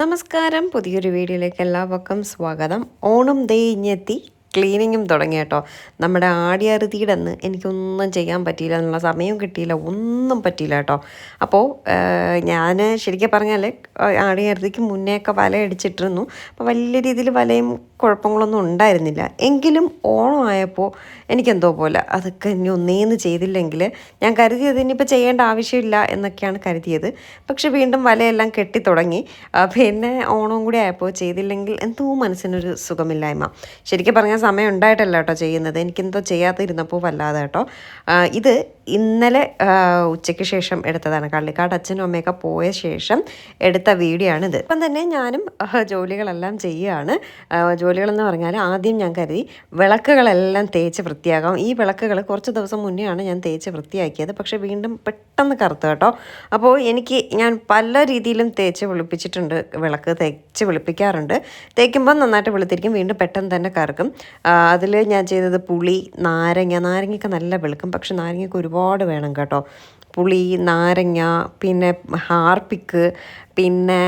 നമസ്കാരം. പുതിയൊരു വീഡിയോയിലേക്ക് എല്ലാവർക്കും സ്വാഗതം. ഓണം ദേ ക്ലീനിങ്ങും തുടങ്ങി കേട്ടോ. നമ്മുടെ ആടിയറുതിയുടെ അന്ന് എനിക്കൊന്നും ചെയ്യാൻ പറ്റിയില്ല. എന്നുള്ള സമയവും കിട്ടിയില്ല. ഒന്നും പറ്റിയില്ല കേട്ടോ. അപ്പോൾ ഞാൻ ശരിക്കും പറഞ്ഞാൽ ആടിയറുതിക്ക് മുന്നേയൊക്കെ വല അടിച്ചിട്ടിരുന്നു അപ്പോൾ വലിയ രീതിയിൽ വലയും കുഴപ്പങ്ങളൊന്നും ഉണ്ടായിരുന്നില്ല. എങ്കിലും ഓണം ആയപ്പോൾ എനിക്കെന്തോ പോലെ അതൊക്കെ ഇനി ഒന്നേന്ന് ചെയ്തില്ലെങ്കിൽ ഞാൻ കരുതിയത് ഇനിയിപ്പോൾ ചെയ്യേണ്ട ആവശ്യമില്ല എന്നൊക്കെയാണ് കരുതിയത്. പക്ഷെ വീണ്ടും വലയെല്ലാം കെട്ടി തുടങ്ങി പിന്നെ ഓണവും കൂടി ആയപ്പോൾ ചെയ്തില്ലെങ്കിൽ എന്തോ മനസ്സിനൊരു സുഖമില്ലായ്മ. ശരിക്കും പറഞ്ഞാൽ സമയം ഉണ്ടായിട്ടല്ല കേട്ടോ ചെയ്യുന്നത്. എനിക്കെന്തോ ചെയ്യാതിരുന്നപ്പോൾ വല്ലാതെ കേട്ടോ. ഇത് ഇന്നലെ ഉച്ചയ്ക്ക് ശേഷം എടുത്തതാണ്. കള്ളിക്കാട് അച്ഛനും അമ്മയൊക്കെ പോയ ശേഷം എടുത്ത വീഡിയോ ആണിത്. ഇപ്പം തന്നെ ഞാനും ജോലികളെല്ലാം ചെയ്യുകയാണ്. ആ, ജോലികളെന്ന് പറഞ്ഞാൽ ആദ്യം ഞാൻ കരുതി വിളക്കുകളെല്ലാം തേച്ച് വൃത്തിയാക്കാം. ഈ വിളക്കുകൾ കുറച്ച് ദിവസം മുന്നെയാണ് ഞാൻ തേച്ച് വൃത്തിയാക്കിയത്. പക്ഷേ വീണ്ടും പെട്ടെന്ന് കറുത്തു കേട്ടോ. അപ്പോൾ എനിക്ക് ഞാൻ പല രീതിയിലും തേച്ച് വെളുപ്പിച്ചിട്ടുണ്ട്. വിളക്ക് തേച്ച് വെളുപ്പിക്കാറുണ്ട്. തേക്കുമ്പോൾ നന്നായിട്ട് വെളുത്തിരിക്കും. വീണ്ടും പെട്ടെന്ന് തന്നെ കറക്കും. അതിൽ ഞാൻ ചെയ്തത് പുളി നാരങ്ങ. നാരങ്ങയ്ക്ക് നല്ല വെളുക്കും. പക്ഷെ നാരങ്ങയ്ക്ക് ഒരുപാട് വേണം കേട്ടോ. പുളി നാരങ്ങ പിന്നെ ഹാർപ്പിക്ക് പിന്നെ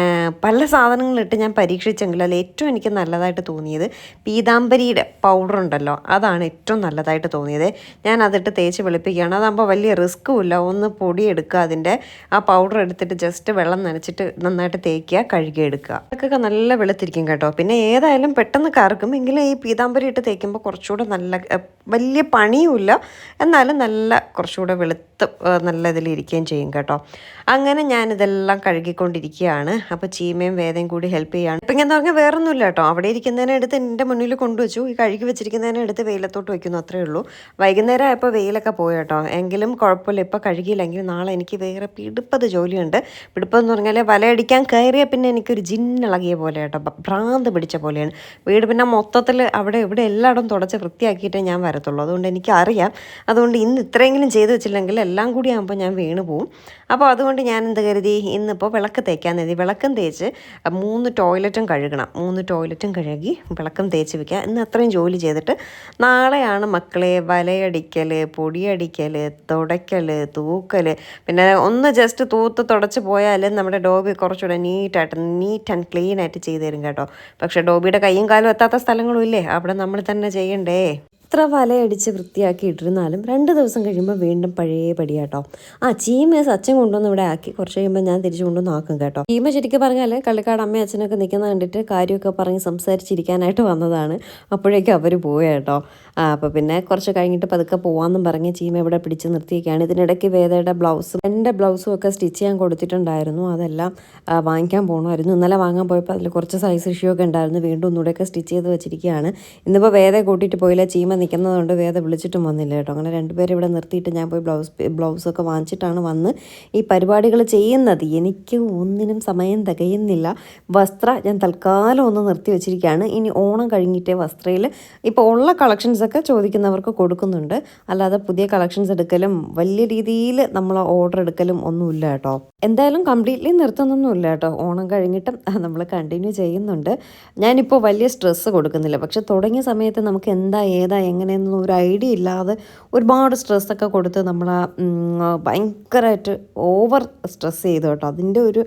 പല സാധനങ്ങളിട്ട് ഞാൻ പരീക്ഷിച്ചെങ്കിലും അതിൽ ഏറ്റവും എനിക്ക് നല്ലതായിട്ട് തോന്നിയത് പീതാംബരിയുടെ പൗഡർ ഉണ്ടല്ലോ അതാണ് ഏറ്റവും നല്ലതായിട്ട് തോന്നിയത്. ഞാൻ അതിട്ട് തേച്ച് വെളുപ്പിക്കുകയാണ്. അതാകുമ്പോൾ വലിയ റിസ്ക്കും ഇല്ല. ഒന്ന് പൊടിയെടുക്കുക അതിന്റെ ആ പൗഡർ എടുത്തിട്ട് ജസ്റ്റ് വെള്ളം നനച്ചിട്ട് നന്നായിട്ട് തേക്കുക കഴുകിയെടുക്കുക അതൊക്കെ നല്ല വെളുത്തിരിക്കും കേട്ടോ. പിന്നെ ഏതായാലും പെട്ടെന്ന് കറക്കും. എങ്കിലും ഈ പീതാംബരി ഇട്ട് തേക്കുമ്പോൾ കുറച്ചുകൂടെ നല്ല വലിയ പണിയുമില്ല എന്നാലും നല്ല കുറച്ചുകൂടെ വെളുത്ത് നല്ല ഇതിലിരിക്കുകയും ചെയ്യും കേട്ടോ. അങ്ങനെ ഞാനിതെല്ലാം കഴുകിക്കൊണ്ടിരിക്കുകയാണ് അപ്പോൾ ചീമയും വേദയും കൂടി ഹെൽപ്പ് ചെയ്യാണ്. ഇപ്പം ഇങ്ങനെ പറഞ്ഞാൽ വേറൊന്നുമില്ല കേട്ടോ. അവിടെ ഇരിക്കുന്നതിനെ എടുത്ത് മുന്നിൽ കൊണ്ടുവച്ചു. ഈ കഴുകി വെച്ചിരിക്കുന്നതിനെ എടുത്ത് വെയിലത്തോട്ട് വയ്ക്കുന്നു അത്രേ ഉള്ളൂ. വൈകുന്നേരം ആയപ്പോൾ വെയിലൊക്കെ പോയി കേട്ടോ. എങ്കിലും കുഴപ്പമില്ല. ഇപ്പോൾ കഴുകിയില്ലെങ്കിൽ നാളെ എനിക്ക് വേറെ പിടിപ്പത് ജോലിയുണ്ട്. പിടുപ്പെന്ന് പറഞ്ഞാൽ വലയടിക്കാൻ കയറിയ പിന്നെ എനിക്കൊരു ജിന്നിളകിയ പോലെ കേട്ടോ. ഭ്രാന്ത് പിടിച്ച പോലെയാണ്. വീട് പിന്നെ മൊത്തത്തിൽ അവിടെ ഇവിടെ എല്ലായിടം തുടച്ച് വൃത്തിയാക്കിയിട്ടേ ഞാൻ വരത്തുള്ളൂ. അതുകൊണ്ട് എനിക്ക് അറിയാം അതുകൊണ്ട് ഇന്ന് ഇത്രയെങ്കിലും ചെയ്ത് വെച്ചില്ലെങ്കിൽ എല്ലാം കൂടി ആകുമ്പോൾ ഞാൻ വീണ് പോവും അപ്പോൾ അതുകൊണ്ട് ഞാൻ എന്ത് കരുതി? ഇന്നിപ്പോൾ വിളക്ക് തേക്കാൻ കരുതി വിളക്കം തേച്ച് മൂന്ന് ടോയ്ലറ്റും കഴുകണം. മൂന്ന് ടോയ്ലറ്റും കഴുകി വിളക്കം തേച്ച് വെക്കുക. ഇന്ന് അത്രയും ജോലി ചെയ്തിട്ട് നാളെയാണ് മക്കളെ വലയടിക്കൽ പൊടിയടിക്കൽ തുടയ്ക്കൽ തൂക്കൽ പിന്നെ ഒന്ന് ജസ്റ്റ് തൂത്ത് തുടച്ച് പോയാൽ നമ്മുടെ ഡോബി കുറച്ചുകൂടെ നീറ്റായിട്ട് നീറ്റ് ആൻഡ് ക്ലീൻ ആയിട്ട് ചെയ്തു തരും കേട്ടോ. പക്ഷേ ഡോബിയുടെ കൈയും കാലും എത്താത്ത സ്ഥലങ്ങളും ഇല്ലേ? അവിടെ നമ്മൾ തന്നെ ചെയ്യണ്ടേ? എത്ര വലയടിച്ച് വൃത്തിയാക്കി ഇട്ടിരുന്നാലും രണ്ട് ദിവസം കഴിയുമ്പോൾ വീണ്ടും പഴയ പടിയാട്ടോ. ആ ചീമ സച്ചൻ കൊണ്ടുവന്ന് ഇവിടെ ആക്കി കുറച്ച് കഴിയുമ്പോൾ ഞാൻ തിരിച്ചു കൊണ്ടുവന്ന് ആക്കും കേട്ടോ. ചീമ ശരിക്കും പറഞ്ഞാൽ കള്ളിക്കാട് അമ്മ അച്ഛനൊക്കെ നിൽക്കുന്ന കണ്ടിട്ട് കാര്യമൊക്കെ പറഞ്ഞ് സംസാരിച്ചിരിക്കാനായിട്ട് വന്നതാണ്. അപ്പോഴേക്കും അവർ പോയ കേട്ടോ. ആ അപ്പോൾ പിന്നെ കുറച്ച് കഴിഞ്ഞിട്ട് പതുക്കെ പോവാമെന്നും പറഞ്ഞ് ചീമ ഇവിടെ പിടിച്ച് നിർത്തിയൊക്കെയാണ് ഇതിനിടയ്ക്ക് വേദയുടെ ബ്ലൗസും എന്റെ ബ്ലൗസും ഒക്കെ സ്റ്റിച്ച് ചെയ്യാൻ കൊടുത്തിട്ടുണ്ടായിരുന്നു. അതെല്ലാം വാങ്ങിക്കാൻ പോകണമായിരുന്നു ഇന്നലെ വാങ്ങാൻ പോയപ്പോൾ അതിൽ കുറച്ച് സൈസ് ഇഷ്യൂ ഒക്കെ ഉണ്ടായിരുന്നു. വീണ്ടും ഒന്നുകൂടെയൊക്കെ സ്റ്റിച്ച് ചെയ്ത് വെച്ചിരിക്കുകയാണ്. ഇന്നിപ്പോൾ വേദ കൂട്ടിയിട്ട് പോയില്ല ചീമ നിൽക്കുന്നതുകൊണ്ട് വേദ വിളിച്ചിട്ടും വന്നില്ല കേട്ടോ. അങ്ങനെ രണ്ടുപേരും ഇവിടെ നിർത്തിയിട്ട് ഞാൻ പോയി ബ്ലൗസ് ബ്ലൗസൊക്കെ വാങ്ങിച്ചിട്ടാണ് വന്ന് ഈ പരിപാടികൾ ചെയ്യുന്നത്. എനിക്ക് ഒന്നിനും സമയം തികയുന്നില്ല. വസ്ത്ര ഞാൻ തൽക്കാലം ഒന്ന് നിർത്തി വെച്ചിരിക്കുകയാണ്. ഇനി ഓണം കഴിഞ്ഞിട്ടേ വസ്ത്രയിൽ ഇപ്പോൾ ഉള്ള കളക്ഷൻസൊക്കെ ചോദിക്കുന്നവർക്ക് കൊടുക്കുന്നുണ്ട്. അല്ലാതെ പുതിയ കളക്ഷൻസ് എടുക്കലും വലിയ രീതിയിൽ നമ്മൾ ഓർഡർ എടുക്കലും ഒന്നുമില്ല കേട്ടോ. എന്തായാലും കംപ്ലീറ്റ്ലി നിർത്തുന്നൊന്നുമില്ല കേട്ടോ. ഓണം കഴിഞ്ഞിട്ടും നമ്മൾ കണ്ടിന്യൂ ചെയ്യുന്നുണ്ട്. ഞാനിപ്പോൾ വലിയ സ്ട്രെസ്സ് കൊടുക്കുന്നില്ല. പക്ഷെ തുടങ്ങിയ സമയത്ത് നമുക്ക് എന്താ ഏതാ എങ്ങനെയെന്നൊന്നും ഒരു ഐഡിയ ഇല്ലാതെ ഒരുപാട് സ്ട്രെസ്സൊക്കെ കൊടുത്ത് നമ്മൾ ഭയങ്കരമായിട്ട് ഓവർ സ്ട്രെസ് ചെയ്തു കേട്ടോ. അതിന്റെ ഒരു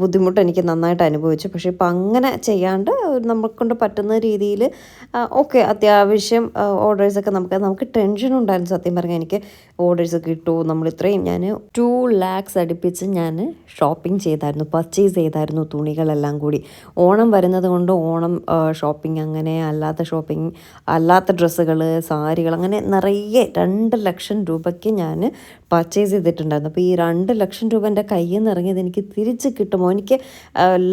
ബുദ്ധിമുട്ട് എനിക്ക് നന്നായിട്ട് അനുഭവിച്ചു. പക്ഷേ ഇപ്പം അങ്ങനെ ചെയ്യാണ്ട് നമ്മളെക്കൊണ്ട് പറ്റുന്ന രീതിയിൽ ഓക്കെ അത്യാവശ്യം ഓർഡേഴ്സൊക്കെ നമുക്ക് നമുക്ക് ടെൻഷൻ ഉണ്ടായിരുന്നു സത്യം പറഞ്ഞാൽ എനിക്ക് ഓർഡേഴ്സ് കിട്ടുമോ നമ്മൾ ഇത്രയും ഞാൻ ടു ലാക്സ് അടുപ്പിച്ച് ഞാൻ ഷോപ്പിംഗ് ചെയ്തായിരുന്നു പർച്ചേസ് ചെയ്തായിരുന്നു തുണികളെല്ലാം കൂടി. ഓണം വരുന്നത് കൊണ്ട് ഓണം ഷോപ്പിംഗ് അങ്ങനെ അല്ലാത്ത ഷോപ്പിംഗ് അല്ലാത്ത ഡ്രസ്സുകൾ സാരികൾ അങ്ങനെ നിറയെ രണ്ട് ലക്ഷം രൂപയ്ക്ക് ഞാൻ പർച്ചേസ് ചെയ്തിട്ടുണ്ടായിരുന്നു. അപ്പോൾ ഈ രണ്ട് ലക്ഷം രൂപ എന്റെ കയ്യിൽ നിന്ന് ഇറങ്ങിയത് എനിക്ക് തിരിച്ച് കിട്ടുമോ എനിക്ക് മോനിക്ക്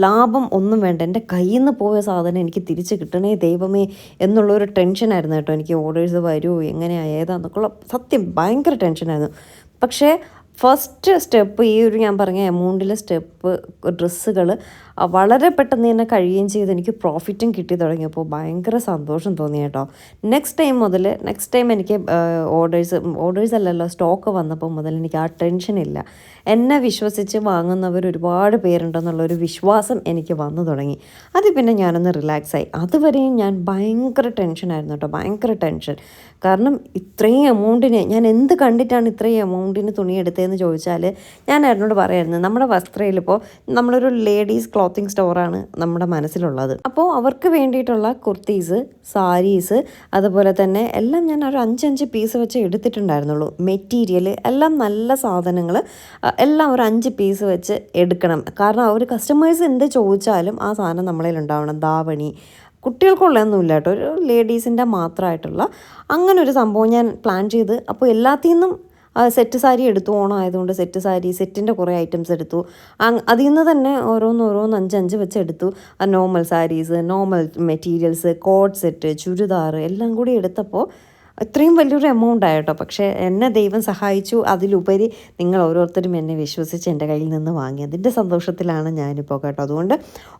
ലാഭം ഒന്നും വേണ്ട. എന്റെ കയ്യിൽ നിന്ന് പോയ സാധനം എനിക്ക് തിരിച്ച് കിട്ടണേ ദൈവമേ എന്നുള്ളൊരു ടെൻഷനായിരുന്നു കേട്ടോ. എനിക്ക് ഓർഡേഴ്സ് വരുമോ എങ്ങനെയാണ് ഏതാന്നൊക്കെയുള്ള സത്യം ഭയങ്കര ടെൻഷനായിരുന്നു. പക്ഷേ ഫസ്റ്റ് സ്റ്റെപ്പ് ഈ ഒരു ഞാൻ പറഞ്ഞ എമൗണ്ടിലെ സ്റ്റെപ്പ് ഡ്രസ്സുകൾ വളരെ പെട്ടെന്ന് തന്നെ കഴിയുകയും ചെയ്ത് എനിക്ക് പ്രോഫിറ്റും കിട്ടി തുടങ്ങിയപ്പോൾ ഭയങ്കര സന്തോഷം തോന്നി കേട്ടോ. നെക്സ്റ്റ് ടൈം മുതൽ നെക്സ്റ്റ് ടൈം എനിക്ക് ഓർഡേഴ്സ് ഓർഡേഴ്സ് അല്ലല്ലോ സ്റ്റോക്ക് വന്നപ്പോൾ മുതൽ എനിക്ക് ആ ടെൻഷൻ ഇല്ല എന്നെ വിശ്വസിച്ച് വാങ്ങുന്നവർ ഒരുപാട് പേരുണ്ടെന്നുള്ളൊരു വിശ്വാസം എനിക്ക് വന്നു തുടങ്ങി. അത് പിന്നെ ഞാനൊന്ന് റിലാക്സായി അതുവരെയും ഞാൻ ഭയങ്കര ടെൻഷനായിരുന്നു കേട്ടോ ഭയങ്കര ടെൻഷൻ കാരണം ഇത്രയും എമൗണ്ടിന് ഞാൻ എന്ത് കണ്ടിട്ടാണ് ഇത്രയും എമൗണ്ടിന് തുണി എടുത്തതെന്ന് ചോദിച്ചാൽ ഞാൻ എന്നോട് പറയായിരുന്നു നമ്മുടെ വസ്ത്രയിൽ ഇപ്പോൾ നമ്മളൊരു ലേഡീസ് ക്ലോത്ത് ക്ലോത്തിങ് സ്റ്റോറാണ് നമ്മുടെ മനസ്സിലുള്ളത്. അപ്പോൾ അവർക്ക് വേണ്ടിയിട്ടുള്ള കുർത്തീസ് സാരീസ് അതുപോലെ തന്നെ എല്ലാം ഞാൻ ഒരു അഞ്ചഞ്ച് പീസ് വെച്ച് എടുത്തിട്ടുണ്ടായിരുന്നുള്ളൂ. മെറ്റീരിയൽ എല്ലാം നല്ല സാധനങ്ങൾ എല്ലാം ഒരു അഞ്ച് പീസ് വെച്ച് എടുക്കണം. കാരണം അവർ കസ്റ്റമേഴ്സ് എന്ത് ചോദിച്ചാലും ആ സാധനം നമ്മളതിൽ ഉണ്ടാവണം. ദാവണി കുട്ടികൾക്കുള്ളതൊന്നുമില്ല കേട്ടോ. ഒരു ലേഡീസിന്റെ മാത്രമായിട്ടുള്ള അങ്ങനെ ഒരു സംഭവം ഞാൻ പ്ലാൻ ചെയ്ത്. അപ്പോൾ എല്ലാത്തിൽ നിന്നും സെറ്റ് സാരി എടുത്തു. ഓണം ആയതുകൊണ്ട് സെറ്റ് സാരി സെറ്റിന്റെ കുറേ ഐറ്റംസ് എടുത്തു. അതിൽ നിന്ന് തന്നെ ഓരോന്ന് ഓരോന്ന് അഞ്ചഞ്ച് വെച്ച് എടുത്തു. Normal saris normal materials coord set churidar എല്ലാം കൂടി എടുത്തപ്പോൾ ഇത്രയും വലിയൊരു എമൗണ്ട് ആയിട്ടോ പക്ഷേ എന്നെ ദൈവം സഹായിച്ചു. അതിലുപരി നിങ്ങൾ ഓരോരുത്തരും എന്നെ വിശ്വസിച്ച് എന്റെ കയ്യിൽ നിന്ന് വാങ്ങി. അതിന്റെ സന്തോഷത്തിലാണ് ഞാനിപ്പോൾ കേട്ടോ. അതുകൊണ്ട്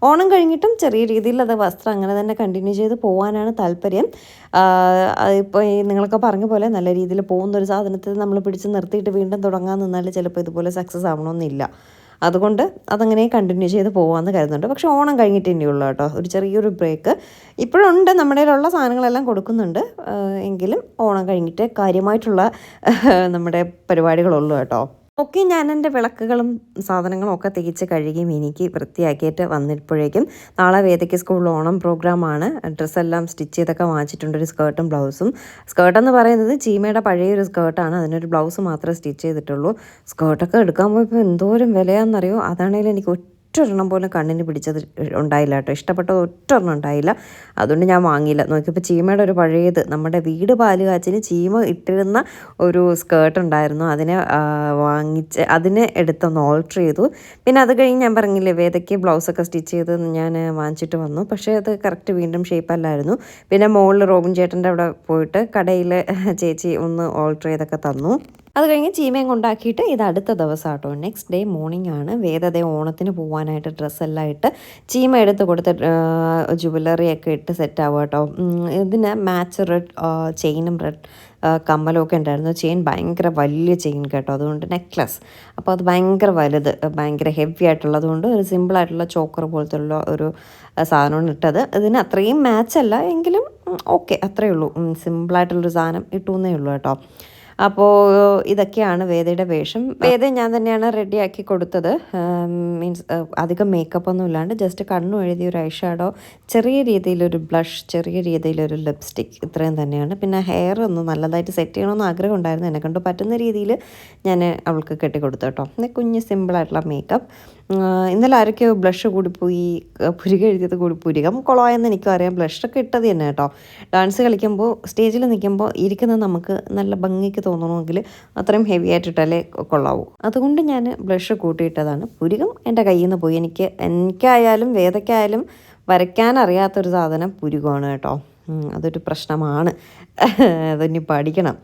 ഓണം കഴിഞ്ഞിട്ടും ചെറിയ രീതിയിൽ അത് വസ്ത്രം അങ്ങനെ തന്നെ കണ്ടിന്യൂ ചെയ്ത് പോകാനാണ് താല്പര്യം. ഇപ്പോൾ ഈ നിങ്ങളൊക്കെ പറഞ്ഞ പോലെ നല്ല രീതിയിൽ പോകുന്ന ഒരു സാധനത്തിൽ നമ്മൾ പിടിച്ച് നിർത്തിയിട്ട് വീണ്ടും തുടങ്ങാൻ നിന്നാൽ ചിലപ്പോൾ ഇതുപോലെ സക്സസ് ആവണമെന്നില്ല. അതുകൊണ്ട് അതങ്ങനെ കണ്ടിന്യൂ ചെയ്ത് പോകാമെന്ന് കരുതുന്നുണ്ട്. പക്ഷേ ഓണം കഴിഞ്ഞിട്ട് തന്നെയുള്ളൂ കേട്ടോ. ഒരു ചെറിയൊരു ബ്രേക്ക് ഇപ്പോഴുണ്ട് നമ്മുടെ കയ്യിലുള്ള സാധനങ്ങളെല്ലാം കൊടുക്കുന്നുണ്ട്. എങ്കിലും ഓണം കഴിഞ്ഞിട്ട് കാര്യമായിട്ടുള്ള നമ്മുടെ പരിപാടികളുള്ളൂ കേട്ടോ. ഒക്കെ ഞാൻ എന്റെ വിളക്കുകളും സാധനങ്ങളും ഒക്കെ തേച്ച് കഴുകി എനിക്ക് വൃത്തിയാക്കിയിട്ട് വന്നപ്പോഴേക്കും നാളെ വേദയ്ക്ക് സ്കൂളിൽ ഓണം പ്രോഗ്രാമാണ്. ഡ്രസ്സെല്ലാം സ്റ്റിച്ച് ചെയ്തൊക്കെ വാങ്ങിച്ചിട്ടുണ്ട് ഒരു സ്കേർട്ടും ബ്ലൗസും. സ്കേർട്ട് എന്ന് പറയുന്നത് ചീമയുടെ പഴയൊരു സ്കേർട്ടാണ്. അതിനൊരു ബ്ലൗസ് മാത്രമേ സ്റ്റിച്ച് ചെയ്തിട്ടുള്ളൂ. സ്കേർട്ടൊക്കെ എടുക്കാൻ പോയപ്പോൾ എന്തോരം വിലയാണെന്നറിയോ? അതാണെങ്കിലും എനിക്ക് ഒറ്റൊരെണ്ണം പോലും കണ്ണിന് പിടിച്ചത് ഉണ്ടായില്ല കേട്ടോ. ഇഷ്ടപ്പെട്ടത് ഒറ്റൊരെണ്ണം ഉണ്ടായില്ല. അതുകൊണ്ട് ഞാൻ വാങ്ങിയില്ല. നോക്കിയപ്പോൾ ചീമയുടെ ഒരു പഴയത് നമ്മുടെ വീട് പാൽ കാച്ചിന് ചീമ ഇട്ടിരുന്ന ഒരു സ്കേർട്ട് ഉണ്ടായിരുന്നു. അതിനെ വാങ്ങിച്ച് അതിനെ എടുത്തൊന്ന് ഓൾട്ടർ ചെയ്തു. പിന്നെ അത് കഴിഞ്ഞ് ഞാൻ പറഞ്ഞില്ലേ വേദയ്ക്ക് ബ്ലൗസൊക്കെ സ്റ്റിച്ച് ചെയ്ത് ഞാൻ വാങ്ങിച്ചിട്ട് വന്നു. പക്ഷേ അത് കറക്റ്റ് വീണ്ടും ഷേപ്പ് അല്ലായിരുന്നു പിന്നെ മുകളിൽ റോബിൻ ചേട്ടന്റെ അവിടെ പോയിട്ട് കടയിൽ ചേച്ചി ഒന്ന് ഓൾട്ടർ ചെയ്തൊക്കെ തന്നു. അത് കഴിഞ്ഞ് ചീമയും കൊണ്ടാക്കിയിട്ട് ഇത് അടുത്ത ദിവസം കേട്ടോ നെക്സ്റ്റ് ഡേ മോർണിംഗ് ആണ്. വേദത ഓണത്തിന് പോകാനായിട്ട് ഡ്രസ്സെല്ലാം ഇട്ട് ചീമ എടുത്ത് കൊടുത്ത് ജുവലറി ഒക്കെ ഇട്ട് സെറ്റ് കേട്ടോ ഇതിന് മാച്ച് റെഡ് ചെയിനും റെഡ് കമ്മലും ഒക്കെ ഉണ്ടായിരുന്നു. ചെയിൻ ഭയങ്കര വലിയ ചെയിൻ കേട്ടോ. അതുകൊണ്ട് നെക്ലസ് അപ്പോൾ അത് ഭയങ്കര വലുത് ഭയങ്കര ഹെവി ആയിട്ടുള്ളതുകൊണ്ട് ഒരു സിമ്പിൾ ആയിട്ടുള്ള ചോക്കർ പോലത്തെ ഉള്ള ഒരു സാധനമാണ് ഇട്ടത്. ഇതിന് അത്രയും മാച്ച് അല്ല. എങ്കിലും ഓക്കെ അത്രയേ ഉള്ളൂ. സിമ്പിളായിട്ടുള്ളൊരു സാധനം ഇട്ടുന്നേ ഉള്ളൂ കേട്ടോ. അപ്പോൾ ഇതൊക്കെയാണ് വേദയുടെ വേഷം. വേദ ഞാൻ തന്നെയാണ് റെഡിയാക്കി കൊടുത്തത്. മീൻസ് അധികം മേക്കപ്പ് ഒന്നും ഇല്ലാണ്ട് ജസ്റ്റ് കണ്ണു എഴുതിയ ഒരു ഐഷാഡോ ഷാഡോ ചെറിയ രീതിയിലൊരു ബ്ലഷ് ചെറിയ രീതിയിലൊരു ലിപ്സ്റ്റിക് ഇത്രയും തന്നെയാണ്. പിന്നെ ഹെയർ ഒന്ന് നല്ലതായിട്ട് സെറ്റ് ചെയ്യണമെന്ന് ആഗ്രഹം ഉണ്ടായിരുന്നു. എന്നെ കൊണ്ട് പറ്റുന്ന രീതിയിൽ ഞാൻ അവൾക്ക് കെട്ടിക്കൊടുത്തു കേട്ടോ. കുഞ്ഞ് സിമ്പിളായിട്ടുള്ള മേക്കപ്പ് ഇന്നലെ ആരൊക്കെയോ ബ്ലഷ് കൂടിപ്പോയി പുരുക എഴുതിയത് കൂടി പുരികം കുളമായെന്ന് എനിക്കും അറിയാം. ബ്ലഷൊക്കെ ഇട്ടത് തന്നെ കേട്ടോ. ഡാൻസ് കളിക്കുമ്പോൾ സ്റ്റേജിൽ നിൽക്കുമ്പോൾ ഇരിക്കുന്നത് നമുക്ക് നല്ല ഭംഗിക്ക് തോന്നണമെങ്കിൽ അത്രയും ഹെവി ആയിട്ടിട്ടല്ലേ കൊള്ളാവൂ. അതുകൊണ്ട് ഞാൻ ബ്ലഷ് കൂട്ടിയിട്ടതാണ്. പുരികം എന്റെ കയ്യിൽ നിന്ന് പോയി. എനിക്ക് എനിക്കായാലും വേദയ്ക്കായാലും വരയ്ക്കാൻ അറിയാത്തൊരു സാധനം പുരുകമാണ് കേട്ടോ. അതൊരു പ്രശ്നമാണ്. അതിനി പഠിക്കണം.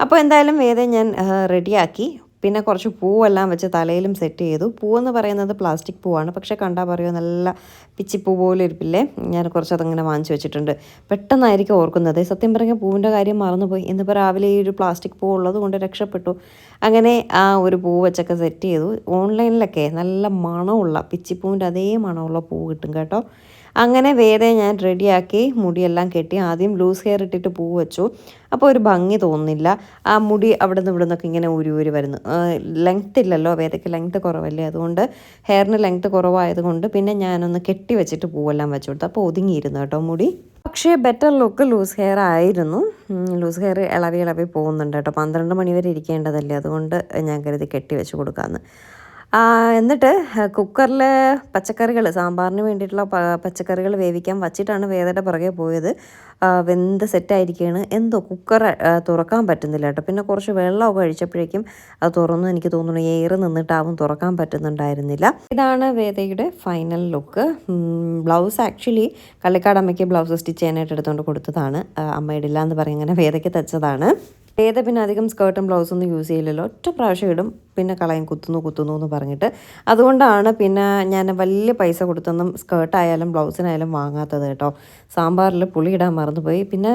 അപ്പോൾ എന്തായാലും വേദം ഞാൻ റെഡിയാക്കി പിന്നെ കുറച്ച് പൂവെല്ലാം വെച്ച് തലയിലും സെറ്റ് ചെയ്തു. പൂവെന്ന് പറയുന്നത് പ്ലാസ്റ്റിക് പൂവാണ്. പക്ഷേ കണ്ടാൽ പറയുമോ നല്ല പിച്ചിപ്പൂ പോലെ ഇരിപ്പില്ലേ? ഞാൻ കുറച്ച് അതങ്ങനെ വാങ്ങിച്ചു വെച്ചിട്ടുണ്ട്. പെട്ടെന്നായിരിക്കും ഓർക്കുന്നത്. സത്യം പറഞ്ഞാൽ പൂവിന്റെ കാര്യം മറന്നുപോയി. ഇന്നിപ്പോൾ രാവിലെ ഈ ഒരു പ്ലാസ്റ്റിക് പൂ ഉള്ളത് കൊണ്ട് രക്ഷപ്പെട്ടു. അങ്ങനെ ആ ഒരു പൂ വെച്ചൊക്കെ സെറ്റ് ചെയ്തു. ഓൺലൈനിലൊക്കെ നല്ല മണമുള്ള പിച്ചിപ്പൂവിന്റെ അതേ മണമുള്ള പൂ കിട്ടും കേട്ടോ. അങ്ങനെ വേറെ ഞാൻ റെഡിയാക്കി മുടിയെല്ലാം കെട്ടി ആദ്യം ലൂസ് ഹെയർ ഇട്ടിട്ട് പൂ വെച്ചു. അപ്പോൾ ഒരു ഭംഗി തോന്നുന്നില്ല. ആ മുടി അവിടെ നിന്ന് ഇവിടെ നിന്നൊക്കെ ഇങ്ങനെ ഊരി ഊരി വരുന്നു. ലെങ്ത് ഇല്ലല്ലോ വേദയ്ക്ക് ലെങ്ത് കുറവല്ലേ? അതുകൊണ്ട് ഹെയറിന് ലെങ്ത് കുറവായതുകൊണ്ട് പിന്നെ ഞാനൊന്ന് കെട്ടി വെച്ചിട്ട് പൂവെല്ലാം വെച്ചു കൊടുത്തു. അപ്പോൾ ഒതുങ്ങിയിരുന്നു കേട്ടോ മുടി. പക്ഷേ ബെറ്റർ ലുക്ക് ലൂസ് ഹെയർ ആയിരുന്നു. ലൂസ് ഹെയർ ഇളവി ഇളവി പോകുന്നുണ്ട് കേട്ടോ. പന്ത്രണ്ട് മണി വരെ ഇരിക്കേണ്ടതല്ലേ? അതുകൊണ്ട് ഞാൻ കരുതി കെട്ടി വെച്ച് കൊടുക്കാമെന്ന്. എന്നിട്ട് കുക്കറിൽ പച്ചക്കറികൾ സാമ്പാറിന് വേണ്ടിയിട്ടുള്ള പച്ചക്കറികൾ വേവിക്കാൻ വച്ചിട്ടാണ് വേദയുടെ പുറകെ പോയത്. വെന്ത് സെറ്റായിരിക്കുകയാണ് എന്തോ കുക്കർ തുറക്കാൻ പറ്റുന്നില്ല കേട്ടോ. പിന്നെ കുറച്ച് വെള്ളമൊക്കെ കഴിച്ചപ്പോഴേക്കും അത് തുറന്നു എനിക്ക് തോന്നുന്നു. എയർ നിന്നിട്ടാവും തുറക്കാൻ പറ്റുന്നുണ്ടായിരുന്നില്ല. ഇതാണ് വേദയുടെ final look. Blouse actually Kallikkad അമ്മയ്ക്ക് ബ്ലൗസ് സ്റ്റിച്ച് ചെയ്യാനായിട്ട് എടുത്തുകൊണ്ട് കൊടുത്തതാണ്. അമ്മ ഇടില്ല എന്ന് പറയും അങ്ങനെ വേദയ്ക്ക് തച്ചതാണ്. വേദ പിന്നെ അധികം സ്കേർട്ടും ബ്ലൗസും ഒന്നും യൂസ് ചെയ്യില്ലല്ലോ. ഒറ്റ പ്രാവശ്യം ഇടും. പിന്നെ കളയും കുത്തുന്നു കുത്തുന്നു എന്ന് പറഞ്ഞിട്ട്. അതുകൊണ്ടാണ് പിന്നെ ഞാൻ വലിയ പൈസ കൊടുത്തൊന്നും സ്കേർട്ടായാലും ബ്ലൗസിനായാലും വാങ്ങാത്തത് കേട്ടോ. സാമ്പാറിൽ പുളി ഇടാൻ മറന്നുപോയി. പിന്നെ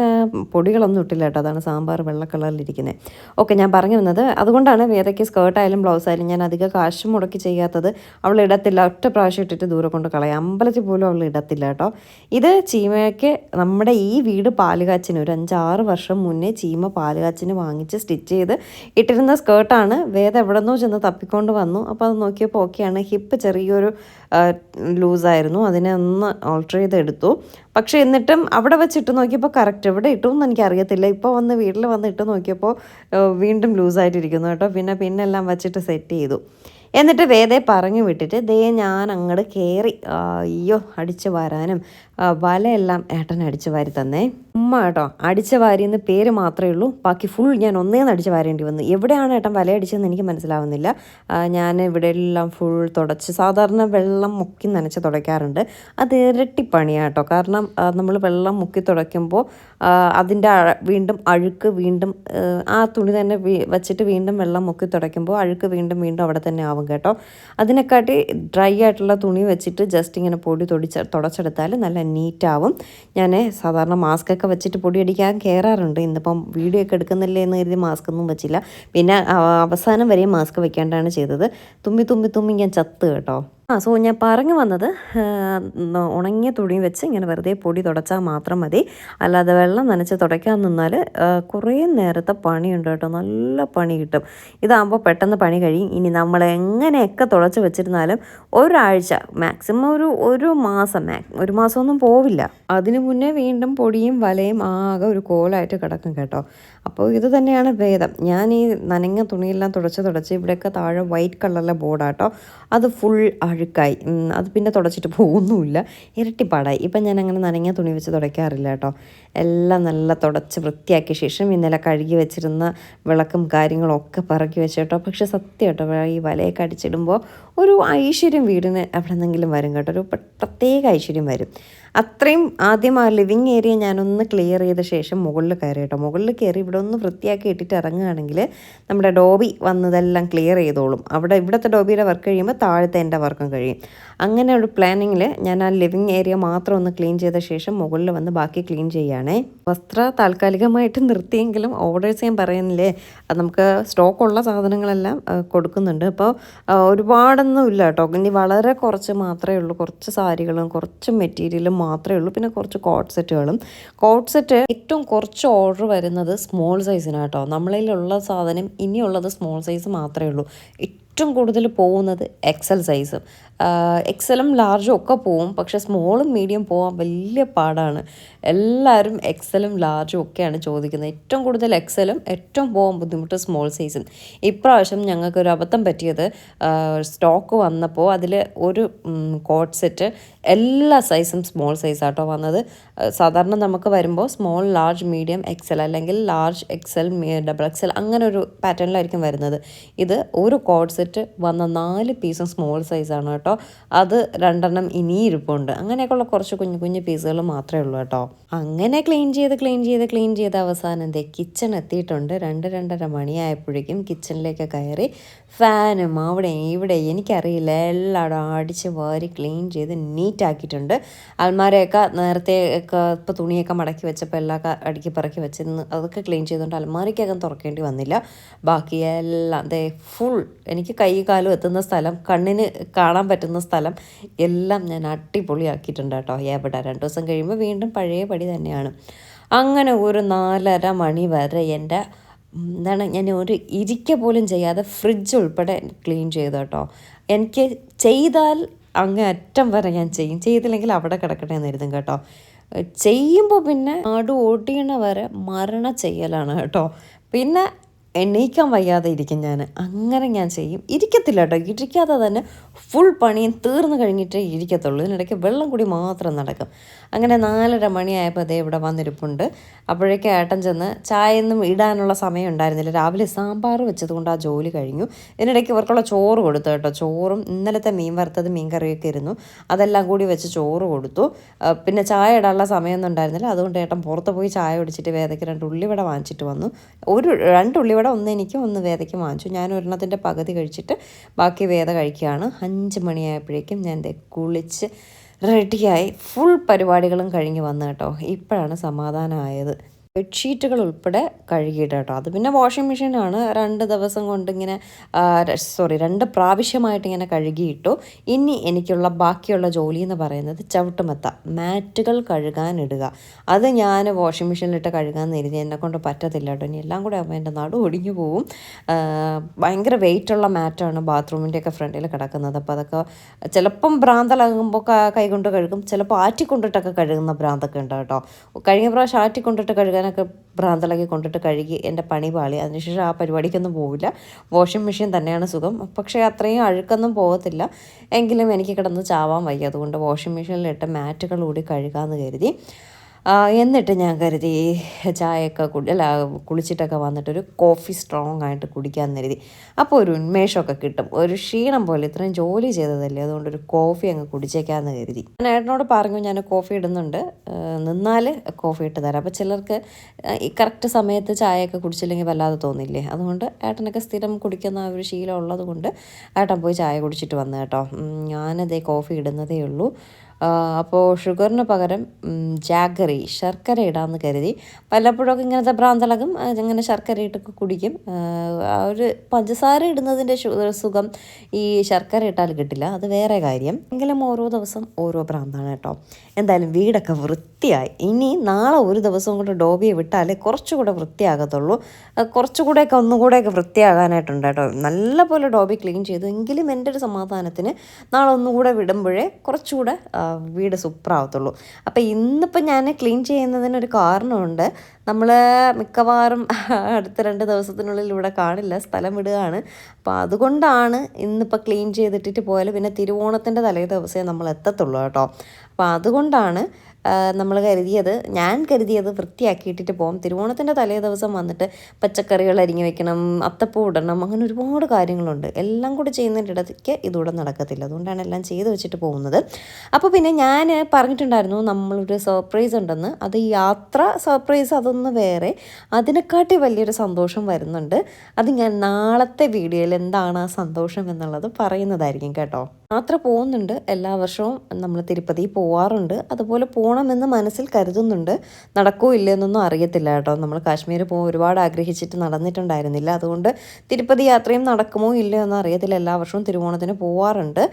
പൊടികളൊന്നും ഇട്ടില്ല കേട്ടോ. അതാണ് സാമ്പാർ വെള്ള കളറിലിരിക്കുന്നത് ഓക്കെ ഞാൻ പറഞ്ഞു വന്നത് അതുകൊണ്ടാണ് വേദയ്ക്ക് സ്കേർട്ടായാലും ബ്ലൗസായാലും ഞാൻ അധികം കാശ് മുടക്കി ചെയ്യാത്തത് അവൾ ഇടത്തില്ല. ഒറ്റ പ്രാവശ്യം ഇട്ടിട്ട് ദൂരെ കൊണ്ട് കളയാം. അമ്പലത്തിൽ പോലും അവൾ ഇടത്തില്ല കേട്ടോ. ഇത് ചീമയ്ക്ക് നമ്മുടെ ഈ വീട് പാലുകാച്ചിന് ഒരു അഞ്ചാറ് വർഷം മുന്നേ ചീമ പാലുകാച്ചിന് വാങ്ങിച്ച് സ്റ്റിച്ച് ചെയ്ത് ഇട്ടിരുന്ന സ്കേർട്ടാണ് വേദ എവിടെ എവിടുന്നോ ചെന്ന് തപ്പിക്കൊണ്ട് വന്നു. അപ്പോൾ അത് നോക്കിയപ്പോൾ ഓക്കെയാണ്. ഹിപ്പ് ചെറിയൊരു ലൂസായിരുന്നു. അതിനെ ഒന്ന് ഓൾട്ടർ ചെയ്തെടുത്തു പക്ഷേ എന്നിട്ടും അവിടെ വെച്ചിട്ട് നോക്കിയപ്പോൾ കറക്റ്റ് എവിടെ എന്ന് എനിക്കറിയത്തില്ല. ഇപ്പോൾ വന്ന് വീട്ടിൽ വന്ന് ഇട്ട് നോക്കിയപ്പോൾ വീണ്ടും ലൂസായിട്ടിരിക്കുന്നു കേട്ടോ. പിന്നെ പിന്നെല്ലാം വെച്ചിട്ട് സെറ്റ് ചെയ്തു. എന്നിട്ട് വേദയെ പറഞ്ഞു വിട്ടിട്ട് ദേ ഞാൻ അങ്ങോട്ട് കയറി അയ്യോ അടിച്ചു വരാനും വലയെല്ലാം ഏട്ടൻ അടിച്ചു വാരി തന്നേ. ഉമ്മ കേട്ടോ. അടിച്ച വാരിയെന്ന് പേര് മാത്രമേ ഉള്ളൂ. ബാക്കി ഫുൾ ഞാൻ ഒന്നേന്ന് അടിച്ച് വാരേണ്ടി വന്നു. എവിടെയാണ് ഏട്ടൻ വല അടിച്ചതെന്ന് എനിക്ക് മനസ്സിലാവുന്നില്ല. ഞാൻ ഇവിടെ എല്ലാം ഫുൾ തുടച്ച് സാധാരണ വെള്ളം മുക്കി നനച്ച് തുടയ്ക്കാറുണ്ട്. അത് ഇരട്ടിപ്പണിയാണ് കേട്ടോ. കാരണം നമ്മൾ വെള്ളം മുക്കി തുടയ്ക്കുമ്പോൾ അതിന്റെ വീണ്ടും അഴുക്ക് വീണ്ടും ആ, തുണി തന്നെ വെച്ചിട്ട് വീണ്ടും വെള്ളം മുക്കി തുടയ്ക്കുമ്പോൾ അഴുക്ക് വീണ്ടും വീണ്ടും അവിടെ തന്നെ ആവും കേട്ടോ. അതിനെക്കാട്ടി ഡ്രൈ ആയിട്ടുള്ള തുണി വെച്ചിട്ട് ജസ്റ്റ് ഇങ്ങനെ പൊടി തൊടിച്ച് തുടച്ചെടുത്താൽ നല്ല നീറ്റാവും ഞാൻ സാധാരണ മാസ്ക് ഒക്കെ വെച്ചിട്ട് പൊടിയടിക്കാൻ കയറാറുണ്ട് ഇന്നിപ്പം വീഡിയോ ഒക്കെ എടുക്കുന്നില്ലേ എന്ന് കരുതി മാസ്ക് ഒന്നും വെച്ചില്ല. പിന്നെ അവസാനം വരെ മാസ്ക് വെക്കേണ്ടാണ് ചെയ്തത്. തുമ്മി തുമ്മി തുമ്മി ഞാൻ ചത്ത് കേട്ടോ. ആ സോ ഞാൻ പറഞ്ഞു വന്നത് ഉണങ്ങിയ തുണി വെച്ച് ഇങ്ങനെ വെറുതെ പൊടി തുടച്ചാൽ മാത്രം മതി. അല്ലാതെ വെള്ളം നനച്ച് തുടയ്ക്കാൻ നിന്നാൽ കുറേ നേരത്തെ പണിയുണ്ട് കേട്ടോ. നല്ല പണി കിട്ടും. ഇതാകുമ്പോൾ പെട്ടെന്ന് പണി കഴിയും. ഇനി നമ്മൾ എങ്ങനെയൊക്കെ തുടച്ച് വെച്ചിരുന്നാലും ഒരാഴ്ച മാക്സിമം ഒരു ഒരു മാസം മാക് ഒരു മാസമൊന്നും പോവില്ല. അതിനു മുന്നേ വീണ്ടും പൊടിയും വലയും ആകെ ഒരു കോലായിട്ട് കിടക്കും കേട്ടോ. അപ്പോൾ ഇത് തന്നെയാണ് ഭേദം. ഞാൻ ഈ നനഞ്ഞ തുണിയെല്ലാം തുടച്ച് തുടച്ച് ഇവിടെയൊക്കെ താഴെ വൈറ്റ് കളറിലെ ബോർഡാട്ടോ അത് ഫുൾ അഴുക്കായി. അത് പിന്നെ തുടച്ചിട്ട് പോകുന്നുമില്ല. ഇരട്ടിപ്പാടായി ഇപ്പം ഞാൻ അങ്ങനെ നനഞ്ഞ തുണി വെച്ച് തുടയ്ക്കാറില്ല കേട്ടോ. എല്ലാം നല്ല തുടച്ച് വൃത്തിയാക്കിയ ശേഷം ഇന്നലെ കഴുകി വെച്ചിരുന്ന വിളക്കും കാര്യങ്ങളൊക്കെ പറക്കി വെച്ച് കേട്ടോ. പക്ഷെ സത്യം കേട്ടോ ഈ വലയൊക്കെ അടിച്ചിടുമ്പോൾ ഒരു ഐശ്വര്യം വീടിന് എവിടെ നിന്നെങ്കിലും വരും കേട്ടോ. ഒരു പ്രത്യേക ഐശ്വര്യം വരും. അത്രയും ആദ്യം ആ ലിവിങ് ഏരിയ ഞാനൊന്ന് ക്ലിയർ ചെയ്ത ശേഷം മുകളിൽ കയറി കേട്ടോ. മുകളിൽ കയറി ഇവിടെ ഒന്ന് വൃത്തിയാക്കി ഇട്ടിട്ട് ഇറങ്ങുകയാണെങ്കിൽ നമ്മുടെ ഡോബി വന്നതെല്ലാം ക്ലിയർ ചെയ്തോളും. അവിടെ ഇവിടുത്തെ ഡോബിയുടെ വർക്ക് കഴിയുമ്പോൾ താഴത്തെ എന്റെ വർക്കും കഴിയും. അങ്ങനെ ഒരു പ്ലാനിങ്ങിൽ ഞാൻ ആ ലിവിങ് ഏരിയ മാത്രം ഒന്ന് ക്ലീൻ ചെയ്ത ശേഷം മുകളിൽ വന്ന് ബാക്കി ക്ലീൻ ചെയ്യുകയാണേ. വസ്ത്ര താൽക്കാലികമായിട്ട് നിർത്തിയെങ്കിലും ഓർഡേഴ്സ് ഞാൻ പറയുന്നില്ലേ നമുക്ക് സ്റ്റോക്കുള്ള സാധനങ്ങളെല്ലാം കൊടുക്കുന്നുണ്ട്. അപ്പോൾ ആ, ഒരുപാടൊന്നും ഇല്ല കേട്ടോ. ഇനി വളരെ കുറച്ച് മാത്രമേ ഉള്ളൂ. കുറച്ച് സാരികളും കുറച്ച് മെറ്റീരിയലും മാത്രമേ ഉള്ളൂ. പിന്നെ കുറച്ച് കോട്ട് സെറ്റുകളും. കോട്ട് സെറ്റ് ഏറ്റവും കുറച്ച് ഓർഡർ വരുന്നത് സ്മോൾ സൈസിനാട്ടോ നമ്മളിലുള്ള സാധനം ഇനിയുള്ളത് സ്മോൾ സൈസ് മാത്രമേ ഉള്ളൂ. ഏറ്റവും കൂടുതൽ പോകുന്നത് എക്സൽ സൈസും എക്സലും ലാർജും ഒക്കെ പോവും. പക്ഷേ സ്മോളും മീഡിയം പോകാൻ വലിയ പാടാണ്. എല്ലാവരും എക്സലും ലാർജും ഒക്കെയാണ് ചോദിക്കുന്നത്. ഏറ്റവും കൂടുതൽ എക്സലും ഏറ്റവും പോകാൻ ബുദ്ധിമുട്ട് സ്മോൾ സൈസും ഇപ്രാവശ്യം ഞങ്ങൾക്കൊരു അബദ്ധം പറ്റിയത് സ്റ്റോക്ക് വന്നപ്പോൾ അതിൽ ഒരു കോട്ട് സെറ്റ് എല്ലാ സൈസും സ്മോൾ സൈസാട്ടോ വന്നത്. സാധാരണ നമുക്ക് വരുമ്പോൾ സ്മോൾ ലാർജ് മീഡിയം എക്സൽ അല്ലെങ്കിൽ ലാർജ് എക്സൽ ഡബിൾ എക്സൽ അങ്ങനെ ഒരു പാറ്റേണിലായിരിക്കും വരുന്നത്. ഇത് ഒരു കോഡ് സെറ്റ് വന്ന നാല് പീസും സ്മോൾ സൈസാണ് കേട്ടോ. അത് രണ്ടെണ്ണം ഇനി ഇരിപ്പുണ്ട്. അങ്ങനെയൊക്കെയുള്ള കുറച്ച് കുഞ്ഞു കുഞ്ഞു പീസുകൾ മാത്രമേ ഉള്ളൂ കേട്ടോ. അങ്ങനെ ക്ലീൻ ചെയ്ത് ക്ലീൻ ചെയ്ത് ക്ലീൻ ചെയ്ത് അവസാനം എന്തേ കിച്ചൺ എത്തിയിട്ടുണ്ട്. രണ്ട് രണ്ടര മണിയായപ്പോഴേക്കും കിച്ചണിലേക്ക് കയറി ഫാനും അവിടെ ഇവിടെ എനിക്കറിയില്ല. എല്ലായിടും അടിച്ച് വാരി ക്ലീൻ ചെയ്ത് നീറ്റാക്കിയിട്ടുണ്ട് അൽമാരയൊക്കെ നേരത്തെ ഒക്കെ ഇപ്പോൾ തുണിയൊക്കെ മടക്കി വെച്ചപ്പോൾ എല്ലാം അടുക്കി പറക്കി വെച്ച് അതൊക്കെ ക്ലീൻ ചെയ്തുകൊണ്ട് അൽമാരയ്ക്കകം തുറക്കേണ്ടി വന്നില്ല. ബാക്കി എല്ലാം ദേ ഫുൾ എനിക്ക് കൈ എത്തുന്ന സ്ഥലം കണ്ണിന് കാണാൻ പറ്റുന്ന സ്ഥലം എല്ലാം ഞാൻ അടിപൊളിയാക്കിയിട്ടുണ്ട് കേട്ടോ. എവിടെ? രണ്ട് ദിവസം കഴിയുമ്പോൾ വീണ്ടും പഴയ പടി തന്നെയാണ്. അങ്ങനെ ഒരു നാലര മണി വരെ എന്റെ എന്താണ് ഞാൻ ഒരു ഇരിക്ക പോലും ചെയ്യാതെ ഫ്രിഡ്ജ് ഉൾപ്പെടെ ക്ലീൻ ചെയ്തു കേട്ടോ. എനിക്ക് ചെയ്താൽ അങ്ങ് അറ്റം വരെ ഞാൻ ചെയ്യും. ചെയ്തില്ലെങ്കിൽ അവിടെ കിടക്കട്ടെ എന്നിരുന്നു കേട്ടോ. ചെയ്യുമ്പോൾ പിന്നെ നാട് ഓടിയണ വരെ മരണ ചെയ്യലാണ് കേട്ടോ. പിന്നെ എണീക്കാൻ വയ്യാതെ ഇരിക്കും ഞാൻ. അങ്ങനെ ഞാൻ ചെയ്യും. ഇരിക്കത്തില്ല കേട്ടോ. ഇരിക്കാതെ തന്നെ ഫുൾ പണിയും തീർന്നു കഴിഞ്ഞിട്ടേ ഇരിക്കത്തുള്ളൂ. ഇതിനിടയ്ക്ക് വെള്ളം കൂടി മാത്രം നടക്കും. അങ്ങനെ നാലര മണിയായപ്പോൾ അതേ ഇവിടെ വന്നിരിപ്പുണ്ട്. അപ്പോഴേക്കും ഏട്ടൻ ചെന്ന് ചായയൊന്നും ഇടാനുള്ള സമയം ഉണ്ടായിരുന്നില്ല. രാവിലെ സാമ്പാർ വെച്ചതുകൊണ്ട് ആ ജോലി കഴിഞ്ഞു. ഇതിനിടയ്ക്ക് ഇവർക്കുള്ള ചോറ് കൊടുത്തു കേട്ടോ. ചോറും ഇന്നലത്തെ മീൻ വറുത്തത് മീൻ കറിയൊക്കെ ഇരുന്നു. അതെല്ലാം കൂടി വെച്ച് ചോറ് കൊടുത്തു. പിന്നെ ചായ ഇടാനുള്ള സമയമൊന്നും ഉണ്ടായിരുന്നില്ല. അതുകൊണ്ട് ഏട്ടൻ പുറത്ത് പോയി ചായ ഒടിച്ചിട്ട് വേദയ്ക്ക് രണ്ട് ഉള്ളിവട വാങ്ങിച്ചിട്ട് വന്നു. ഒരു രണ്ട് ഉള്ളിവട ഒന്ന് എനിക്കും ഒന്ന് വേദയ്ക്ക് വാങ്ങിച്ചു. ഞാൻ ഒരെണ്ണത്തിന്റെ പകുതി കഴിച്ചിട്ട് ബാക്കി വേദ കഴിക്കുകയാണ്. അഞ്ച് മണിയായപ്പോഴേക്കും ഞാൻ കുളിച്ച് റെഡിയായി ഫുൾ പരിപാടികളും കഴിഞ്ഞ് വന്നു കേട്ടോ. ഇപ്പോഴാണ് സമാധാനമായത്. ബെഡ്ഷീറ്റുകൾ ഉൾപ്പെടെ കഴുകിയിട്ട് കേട്ടോ. അത് പിന്നെ വാഷിംഗ് മെഷീനാണ് രണ്ട് ദിവസം കൊണ്ട് ഇങ്ങനെ സോറി രണ്ട് പ്രാവശ്യമായിട്ട് ഇങ്ങനെ കഴുകിയിട്ടു. ഇനി എനിക്കുള്ള ബാക്കിയുള്ള ജോലി എന്ന് പറയുന്നത് ചവിട്ടുമെത്ത. മാറ്റുകൾ കഴുകാനിടുക. അത് ഞാൻ വാഷിംഗ് മെഷീനിലിട്ട് കഴുകാൻ എഴുതി എന്നെ കൊണ്ട് പറ്റത്തില്ല കേട്ടോ. ഇനി എല്ലാം കൂടെ ആകുമ്പോൾ എന്റെ നടു ഒടിഞ്ഞു പോവും. ഭയങ്കര വെയിറ്റുള്ള മാറ്റാണ് ബാത്റൂമിന്റെയൊക്കെ ഫ്രണ്ടിൽ കിടക്കുന്നത്. അപ്പോൾ അതൊക്കെ ചിലപ്പം ഭ്രാന്തലാകുമ്പോൾ കൈകൊണ്ട് കഴുകും. ചിലപ്പോൾ ആറ്റിക്കൊണ്ടിട്ടൊക്കെ കഴുകുന്ന ഭ്രാന്തൊക്കെ ഉണ്ട് കേട്ടോ. കഴിഞ്ഞ പ്രാവശ്യം ആറ്റിക്കൊണ്ടിട്ട് കഴുകാനൊക്കെ ഭ്രാന്തളക്കി കൊണ്ടിട്ട് കഴുകി എന്റെ പണി പാളി. അതിനുശേഷം ആ പരിപാടിക്കൊന്നും പോവില്ല. വാഷിംഗ് മെഷീൻ തന്നെയാണ് സുഖം. പക്ഷേ അത്രയും അഴുക്കൊന്നും പോകത്തില്ല. എങ്കിലും എനിക്ക് കിടന്ന് ചാവാൻ വയ്യ. അതുകൊണ്ട് വാഷിംഗ് മെഷീനിലിട്ട് മാറ്റുകൾ കൂടി കഴുകാമെന്ന് കരുതി. എന്നിട്ട് ഞാൻ കരുതി ചായയൊക്കെ കുടി അല്ല കുളിച്ചിട്ടൊക്കെ വന്നിട്ടൊരു കോഫി സ്ട്രോങ് ആയിട്ട് കുടിക്കാൻ കരുതി. അപ്പോൾ ഒരു ഉന്മേഷമൊക്കെ കിട്ടും. ഒരു ക്ഷീണം പോലെ ഇത്രയും ജോലി ചെയ്തതല്ലേ അതുകൊണ്ട് ഒരു കോഫി അങ്ങ് കുടിച്ചേക്കാമെന്ന് കരുതി. ഞാൻ ഏട്ടനോട് പറഞ്ഞു ഞാൻ കോഫി ഇടുന്നുണ്ട്. നിന്നാൽ കോഫി ഇട്ട് തരാം. അപ്പോൾ ചിലർക്ക് ഈ കറക്റ്റ് സമയത്ത് ചായയൊക്കെ കുടിച്ചില്ലെങ്കിൽ വല്ലാതെ തോന്നില്ലേ? അതുകൊണ്ട് ഏട്ടനൊക്കെ സ്ഥിരം കുടിക്കുന്ന ആ ഒരു ശീലം ഉള്ളത് കൊണ്ട് ഏട്ടൻ പോയി ചായ കുടിച്ചിട്ട് വന്നു കേട്ടോ. ഞാനതേ കോഫി ഇടുന്നതേ ഉള്ളൂ. അപ്പോൾ ഷുഗറിന് പകരം ജാഗറി ശർക്കര ഇടാമെന്ന് കരുതി. വല്ലപ്പോഴൊക്കെ ഇങ്ങനത്തെ ഭ്രാന്തളകും അങ്ങനെ ശർക്കര ഇട്ടൊക്കെ കുടിക്കും. ഒരു പഞ്ചസാര ഇടുന്നതിന്റെ സുഖം ഈ ശർക്കര ഇട്ടാൽ കിട്ടില്ല. അത് വേറെ കാര്യം. എങ്കിലും ഓരോ ദിവസം ഓരോ ഭ്രാന്താണ് കേട്ടോ. എന്തായാലും വീടൊക്കെ വൃത്തിയായി. ഇനി നാളെ ഒരു ദിവസം കൊണ്ട് ഡോബിയെ വിട്ടാലേ കുറച്ചുകൂടെ വൃത്തിയാകത്തുള്ളൂ. കുറച്ചുകൂടെയൊക്കെ ഒന്നുകൂടെയൊക്കെ വൃത്തിയാകാനായിട്ടുണ്ട് കേട്ടോ. നല്ലപോലെ ഡോബി ക്ലീൻ ചെയ്തു. എങ്കിലും എന്റെ ഒരു സമാധാനത്തിന് നാളെ ഒന്നുകൂടെ വിടുമ്പോഴേ കുറച്ചുകൂടെ വീട് സൂപ്പറാവത്തുള്ളൂ. അപ്പോൾ ഇന്നിപ്പോൾ ഞാൻ ക്ലീൻ ചെയ്യുന്നതിനൊരു കാരണമുണ്ട്. നമ്മൾ മിക്കവാറും അടുത്ത രണ്ട് ദിവസത്തിനുള്ളിൽ ഇവിടെ കാണില്ല സ്ഥലം വിടുകയാണ്. അപ്പോൾ അതുകൊണ്ടാണ് ഇന്നിപ്പോൾ ക്ലീൻ ചെയ്തിട്ടിട്ട് പോയാൽ പിന്നെ തിരുവോണത്തിന്റെ തലേ ദിവസമേ നമ്മൾ എത്തത്തുള്ളൂ കേട്ടോ. അപ്പോൾ അതുകൊണ്ടാണ് നമ്മൾ കരുതിയത് ഞാൻ കരുതിയത് വൃത്തിയാക്കിയിട്ടിട്ട് പോകും തിരുവോണത്തിന്റെ തലേ ദിവസം വന്നിട്ട് പച്ചക്കറികൾ അരിഞ്ഞു വെക്കണം അത്തപ്പൂ ഇടണം അങ്ങനെ ഒരുപാട് കാര്യങ്ങളുണ്ട്. എല്ലാം കൂടി ചെയ്യുന്നതിന്റെ ഇടയ്ക്ക് ഇതൂടെ നടക്കത്തില്ല. അതുകൊണ്ടാണ് എല്ലാം ചെയ്ത് വെച്ചിട്ട് പോകുന്നത്. അപ്പോൾ പിന്നെ ഞാൻ പറഞ്ഞിട്ടുണ്ടായിരുന്നു നമ്മളൊരു സർപ്രൈസ് ഉണ്ടെന്ന്. അത് യാത്ര സർപ്രൈസ് അതൊന്ന് വേറെ. അതിനെക്കാട്ടി വലിയൊരു സന്തോഷം വരുന്നുണ്ട്. അത് ഞാൻ നാളത്തെ വീഡിയോയിൽ എന്താണ് ആ സന്തോഷം എന്നുള്ളത് പറയുന്നതായിരിക്കും കേട്ടോ. യാത്ര പോകുന്നുണ്ട്. എല്ലാ വർഷവും നമ്മൾ തിരുപ്പതി പോവാറുണ്ട്. അതുപോലെ പോകണമെന്ന് മനസ്സിൽ കരുതുന്നുണ്ട്. നടക്കുമോ ഇല്ലെന്നൊന്നും അറിയത്തില്ല കേട്ടോ. നമ്മൾ കാശ്മീർ പോകാൻ ഒരുപാട് ആഗ്രഹിച്ചിട്ട് നടന്നിട്ടുണ്ടായിരുന്നില്ല. അതുകൊണ്ട് തിരുപ്പതി യാത്രയും നടക്കുമോ ഇല്ലയോ എന്നും അറിയത്തില്ല. എല്ലാ വർഷവും തിരുവോണത്തിന് പോവാറുണ്ട്.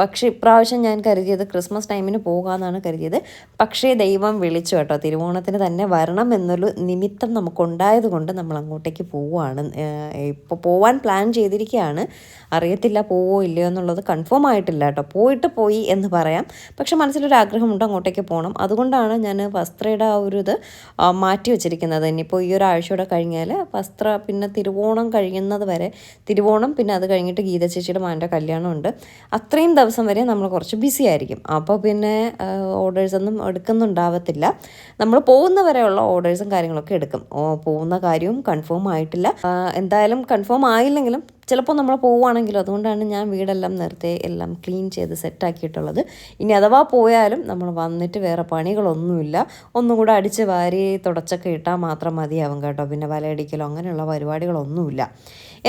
പക്ഷേ ഇപ്രാവശ്യം ഞാൻ കരുതിയത് ക്രിസ്മസ് ടൈമിന് പോകാമെന്നാണ് കരുതിയത്. പക്ഷേ ദൈവം വിളിച്ചു കേട്ടോ. തിരുവോണത്തിന് തന്നെ വരണം എന്നൊരു നിമിത്തം നമുക്കുണ്ടായത് കൊണ്ട് നമ്മൾ അങ്ങോട്ടേക്ക് പോവുകയാണ് ഇപ്പോൾ പോവാൻ പ്ലാൻ ചെയ്തിരിക്കുകയാണ്. അറിയത്തില്ല പോവോ ഇല്ലയോ എന്നുള്ളത് കൺഫേം ആയിട്ടില്ല കേട്ടോ. പോയിട്ട് പോയി എന്ന് പറയാം. പക്ഷെ മനസ്സിലൊരു ആഗ്രഹമുണ്ട് അങ്ങോട്ടേക്ക് പോകണം അതുകൊണ്ടാണ് ഞാൻ വസ്ത്രയുടെ ആ ഒരു ഇത് മാറ്റി വെച്ചിരിക്കുന്നത്. ഇനിയിപ്പോൾ ഈ ഒരു ഒരാഴ്ചയോടെ കഴിഞ്ഞാൽ വസ്ത്ര പിന്നെ തിരുവോണം കഴിയുന്നത് വരെ തിരുവോണം പിന്നെ അത് കഴിഞ്ഞിട്ട് ഗീത ചേച്ചിയുടെ മാന്റെ കല്യാണമുണ്ട്. അത്രയും ദിവസം വരെ നമ്മൾ കുറച്ച് ബിസി ആയിരിക്കും. അപ്പോൾ പിന്നെ ഓർഡേഴ്സ് ഒന്നും എടുക്കുന്നുണ്ടാവത്തില്ല. നമ്മൾ പോകുന്നവരെയുള്ള ഓർഡേഴ്സും കാര്യങ്ങളൊക്കെ എടുക്കും. പോകുന്ന കാര്യവും കൺഫേം ആയിട്ടില്ല. എന്തായാലും കൺഫേം ആയില്ലെങ്കിലും ചിലപ്പോൾ നമ്മൾ പോവുകയാണെങ്കിലും അതുകൊണ്ടാണ് ഞാൻ വീടെല്ലാം നേരത്തെ എല്ലാം ക്ലീൻ ചെയ്ത് സെറ്റാക്കിയിട്ടുള്ളത്. ഇനി അഥവാ പോയാലും നമ്മൾ വന്നിട്ട് വേറെ പണികളൊന്നുമില്ല. ഒന്നും കൂടെ അടിച്ച് വാരി തുടച്ചൊക്കെ ഇട്ടാൽ മാത്രം മതിയാവും കേട്ടോ. പിന്നെ വലയടിക്കലോ അങ്ങനെയുള്ള പരിപാടികളൊന്നുമില്ല.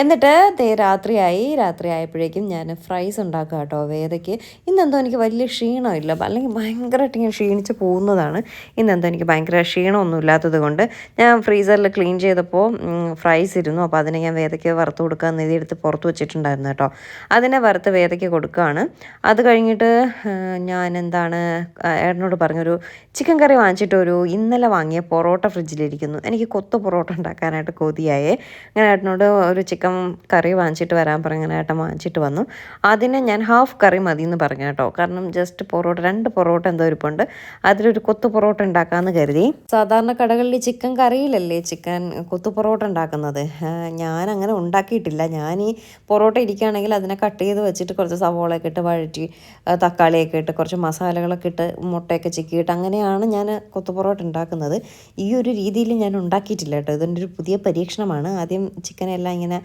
എന്നിട്ട് ദേ രാത്രിയായി രാത്രി ആയപ്പോഴേക്കും ഞാൻ ഫ്രൈസ് ഉണ്ടാക്കുക കേട്ടോ വേദയ്ക്ക്. ഇന്നെന്തോ എനിക്ക് വലിയ ക്ഷീണമില്ല. അല്ലെങ്കിൽ ഭയങ്കരമായിട്ട് ഞാൻ ക്ഷീണിച്ച് പോകുന്നതാണ്. ഇന്നെന്തോ എനിക്ക് ഭയങ്കര ക്ഷീണമൊന്നും ഇല്ലാത്തത് കൊണ്ട് ഞാൻ ഫ്രീസറിൽ ക്ലീൻ ചെയ്തപ്പോൾ ഫ്രൈസ് ഇരുന്നു. അപ്പോൾ അതിനെ ഞാൻ വേദയ്ക്ക് വറുത്ത് കൊടുക്കാൻ നിധി എടുത്ത് പുറത്ത് വെച്ചിട്ടുണ്ടായിരുന്നു കേട്ടോ. അതിനെ വറുത്ത് വേദയ്ക്ക് കൊടുക്കുകയാണ്. അത് കഴിഞ്ഞിട്ട് ഞാൻ എന്താണ് ഏട്ടനോട് പറഞ്ഞൊരു ചിക്കൻ കറി വാങ്ങിച്ചിട്ട് ഒരു ഇന്നലെ വാങ്ങിയ പൊറോട്ട ഫ്രിഡ്ജിലിരിക്കുന്നു. എനിക്ക് കൊത്ത പൊറോട്ട ഉണ്ടാക്കാനായിട്ട് കൊതിയായേ. അങ്ങനെ ഏട്ടനോട് ഒരു ചിക്കൻ കറി വാങ്ങിച്ചിട്ട് വരാൻ പറഞ്ഞു ഏട്ടൻ വാങ്ങിച്ചിട്ട് വന്നു. അതിനെ ഞാൻ ഹാഫ് കറി മതി എന്ന് പറഞ്ഞു കേട്ടോ. കാരണം ജസ്റ്റ് പൊറോട്ട രണ്ട് പൊറോട്ട എന്തോ ഇരിപ്പുണ്ട്. അതിലൊരു കൊത്തു പൊറോട്ട ഉണ്ടാക്കാമെന്ന് കരുതി. സാധാരണ കടകളിൽ ചിക്കൻ കറിയിലല്ലേ ചിക്കൻ കൊത്തു പൊറോട്ട ഉണ്ടാക്കുന്നത്? ഞാൻ അങ്ങനെ ഉണ്ടാക്കിയിട്ടില്ല. ഞാൻ ഈ പൊറോട്ട ഇരിക്കുകയാണെങ്കിൽ അതിനെ കട്ട് ചെയ്ത് വെച്ചിട്ട് കുറച്ച് സവോളയൊക്കെ ഇട്ട് വഴറ്റി തക്കാളിയൊക്കെ ഇട്ട് കുറച്ച് മസാലകളൊക്കെ ഇട്ട് മുട്ടയൊക്കെ ചിക്കിയിട്ട് അങ്ങനെയാണ് ഞാൻ കൊത്തു പൊറോട്ട ഉണ്ടാക്കുന്നത്. ഈ ഒരു രീതിയിൽ ഞാൻ ഉണ്ടാക്കിയിട്ടില്ല കേട്ടോ. ഇതിന്റെ ഒരു പുതിയ പരീക്ഷണമാണ്. ആദ്യം ചിക്കനെല്ലാം ഇങ്ങനെ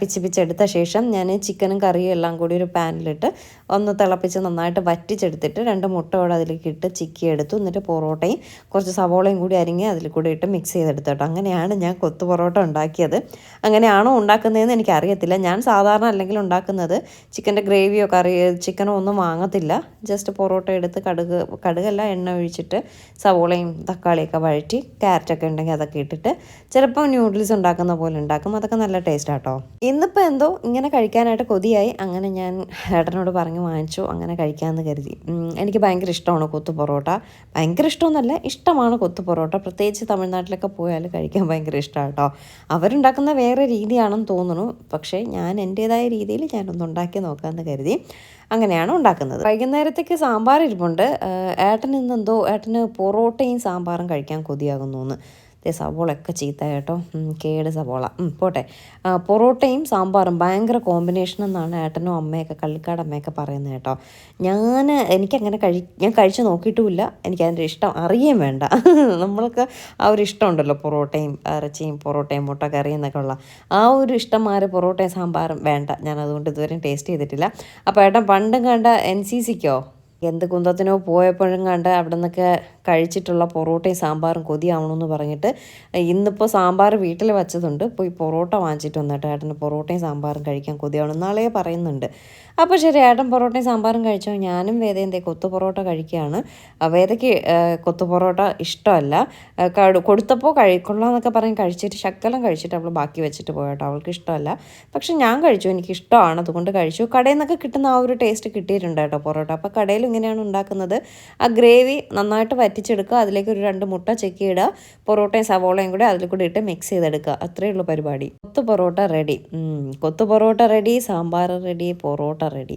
പിച്ച് പിച്ചെടുത്ത ശേഷം ഞാൻ ചിക്കനും കറിയും എല്ലാം കൂടി ഒരു പാനിലിട്ട് ഒന്ന് തിളപ്പിച്ച് നന്നായിട്ട് വറ്റിച്ചെടുത്തിട്ട് രണ്ട് മുട്ടയോടെ അതിലേക്ക് ഇട്ട് ചിക്കി എടുത്തു എന്നിട്ട് പൊറോട്ടയും കുറച്ച് സവോളയും കൂടി അരിഞ്ഞ് അതിൽ കൂടി ഇട്ട് മിക്സ് ചെയ്തെടുത്തു കേട്ടോ. അങ്ങനെയാണ് ഞാൻ കൊത്തു പൊറോട്ട ഉണ്ടാക്കിയത്. അങ്ങനെയാണോ ഉണ്ടാക്കുന്നതെന്ന് എനിക്കറിയത്തില്ല. ഞാൻ സാധാരണ അല്ലെങ്കിൽ ഉണ്ടാക്കുന്നത് ചിക്കന്റെ ഗ്രേവിയോ കറി ചിക്കനോ ഒന്നും വാങ്ങത്തില്ല. ജസ്റ്റ് പൊറോട്ട എടുത്ത് കടുക് കടുകല്ല എണ്ണ ഒഴിച്ചിട്ട് സവോളയും തക്കാളിയൊക്കെ വഴറ്റി ക്യാരറ്റൊക്കെ ഉണ്ടെങ്കിൽ അതൊക്കെ ഇട്ടിട്ട് ചിലപ്പോൾ ന്യൂഡിൽസ് ഉണ്ടാക്കുന്ന പോലെ ഉണ്ടാക്കും. അതൊക്കെ നല്ല ടേസ്റ്റ് ആട്ടോ ഇന്നിപ്പോൾ എന്തോ ഇങ്ങനെ കഴിക്കാനായിട്ട് കൊതിയായി. അങ്ങനെ ഞാൻ ഏട്ടനോട് പറഞ്ഞ് വാങ്ങിച്ചു. അങ്ങനെ കഴിക്കാമെന്ന് കരുതി. എനിക്ക് ഭയങ്കര ഇഷ്ടമാണ് കൊത്തു പൊറോട്ട. ഭയങ്കര ഇഷ്ടമൊന്നുമല്ല ഇഷ്ടമാണ് കൊത്തു പൊറോട്ട. പ്രത്യേകിച്ച് തമിഴ്നാട്ടിലൊക്കെ പോയാൽ കഴിക്കാൻ ഭയങ്കര ഇഷ്ടമാണ് കേട്ടോ. അവരുണ്ടാക്കുന്ന വേറെ രീതിയാണെന്ന് തോന്നുന്നു. പക്ഷേ ഞാൻ എന്റേതായ രീതിയിൽ ഞാനൊന്ന് ഉണ്ടാക്കി നോക്കാമെന്ന് കരുതി അങ്ങനെയാണ് ഉണ്ടാക്കുന്നത്. വൈകുന്നേരത്തേക്ക് സാമ്പാർ ഇരിപ്പുണ്ട്. ഏട്ടൻ ഇന്ന് എന്തോ ഏട്ടന് പൊറോട്ടയും സാമ്പാറും കഴിക്കാൻ കൊതിയാകുന്നു എന്ന്. സവോളയൊക്കെ ചീത്ത കേട്ടോ. കേട് സവോള. പോട്ടെ. പൊറോട്ടയും സാമ്പാറും ഭയങ്കര കോമ്പിനേഷൻ എന്നാണ് ഏട്ടനും അമ്മയൊക്കെ കള്ളിക്കാട് അമ്മയൊക്കെ പറയുന്നത് കേട്ടോ. ഞാൻ എനിക്കങ്ങനെ കഴി ഞാൻ കഴിച്ചു നോക്കിയിട്ടുമില്ല എനിക്കതിന്റെ ഇഷ്ടം അറിയുകയും വേണ്ട. നമ്മൾക്ക് ആ ഒരു ഇഷ്ടമുണ്ടല്ലോ പൊറോട്ടയും ഇറച്ചിയും പൊറോട്ടയും മുട്ടക്കറിയും എന്നൊക്കെ ഉള്ള. ആ ഒരു ഇഷ്ടം മാറി പൊറോട്ടയും സാമ്പാറും വേണ്ട. ഞാൻ അതുകൊണ്ട് ഇതുവരെയും ടേസ്റ്റ് ചെയ്തിട്ടില്ല. അപ്പോൾ ഏട്ടൻ പണ്ടും കണ്ട എൻ സി സിക്കോ എന്ത് കുന്തത്തിനോ പോയപ്പോഴും കണ്ട് അവിടെ നിന്നൊക്കെ കഴിച്ചിട്ടുള്ള പൊറോട്ടയും സാമ്പാറും കൊതിയാവണമെന്ന് പറഞ്ഞിട്ട് ഇന്നിപ്പോൾ സാമ്പാർ വീട്ടിൽ വെച്ചതുണ്ട്. പോയി പൊറോട്ട വാങ്ങിച്ചിട്ട് വന്നിട്ട് ഏട്ടന് പൊറോട്ടയും സാമ്പാറും കഴിക്കാൻ കൊതിയാവണം നാളെ പറയുന്നുണ്ട്. അപ്പോൾ ശരി ഏട്ടൻ പൊറോട്ടയും സാമ്പാറും കഴിച്ചോ? ഞാനും വേദയന്തേ കൊത്തു പൊറോട്ട കഴിക്കുകയാണ്. വേദയ്ക്ക് കൊത്തു പൊറോട്ട ഇഷ്ടമല്ല. കൊടുത്തപ്പോൾ കഴിക്കൊള്ളാം എന്നൊക്കെ പറഞ്ഞ് കഴിച്ചിട്ട് ശക്കലം കഴിച്ചിട്ട് അവൾ ബാക്കി വെച്ചിട്ട് പോയട്ടോ അവൾക്ക് ഇഷ്ടമല്ല. പക്ഷെ ഞാൻ കഴിച്ചു എനിക്ക് ഇഷ്ടമാണ്. അതുകൊണ്ട് കഴിച്ചു. കടയിൽ നിന്നൊക്കെ കിട്ടുന്ന ആ ഒരു ടേസ്റ്റ് കിട്ടിയിട്ടുണ്ട് കേട്ടോ പൊറോട്ട. അപ്പോൾ കടയിൽ ഇങ്ങനെയാണ് ഉണ്ടാക്കുന്നത്. ആ ഗ്രേവി നന്നായിട്ട് വറ്റിച്ചെടുക്കുക. അതിലേക്ക് ഒരു രണ്ട് മുട്ട ചെക്കി ഇടുക പൊറോട്ടയും സവോളയും കൂടെ അതിൽ കൂടി ഇട്ട് മിക്സ് ചെയ്തെടുക്കുക. അത്രയേ ഉള്ളൂ പരിപാടി. Kothu parotta ready kothu parotta ready sambar ready parotta ready